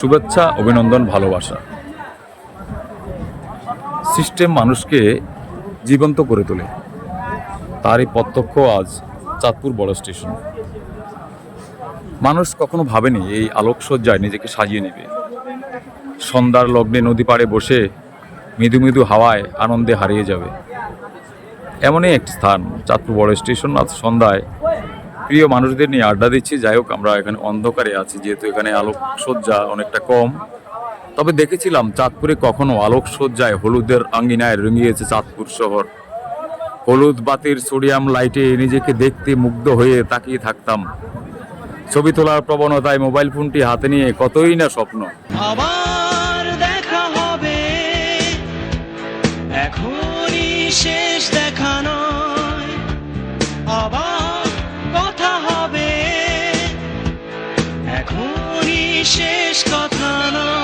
শুভেচ্ছা, অভিনন্দন, ভালোবাসা। সিস্টেম মানুষকে জীবন্ত করে তোলে। তারই প্রত্যক্ষ আজ চাঁদপুর বড় স্টেশন। মানুষ কখনো ভাবেনি এই আলোকসজ্জায় নিজেকে সাজিয়ে নেবে। সন্ধ্যার লগ্নে নদী পাড়ে বসে মৃদু মৃদু হাওয়ায় আনন্দে হারিয়ে যাবে। এমনই একটি স্থান, চাঁদপুর বড় স্টেশন, আজ সন্ধ্যায় প্রিয় মানুষদের নিয়ে আড্ডা দিচ্ছি। যাই হোক, আমরা এখানে অন্ধকারে আছি, যেহেতু এখানে আলোকসজ্জা অনেকটা কম। তবে দেখেছিলাম চাঁদপুরে কখনো আলোকসজ্জায় হলুদের আঙ্গিনায় রঙিয়েছে চাঁদপুর শহর। হলুদ বাতির সোডিয়াম লাইটে নিজেকে দেখতে মুগ্ধ হয়ে তাকিয়ে থাকতাম। ছবি তোলার প্রবণতায় মোবাইল ফোনটি হাতে নিয়ে কতই না স্বপ্ন। শেষ দেখা এখনই শেষ কথা না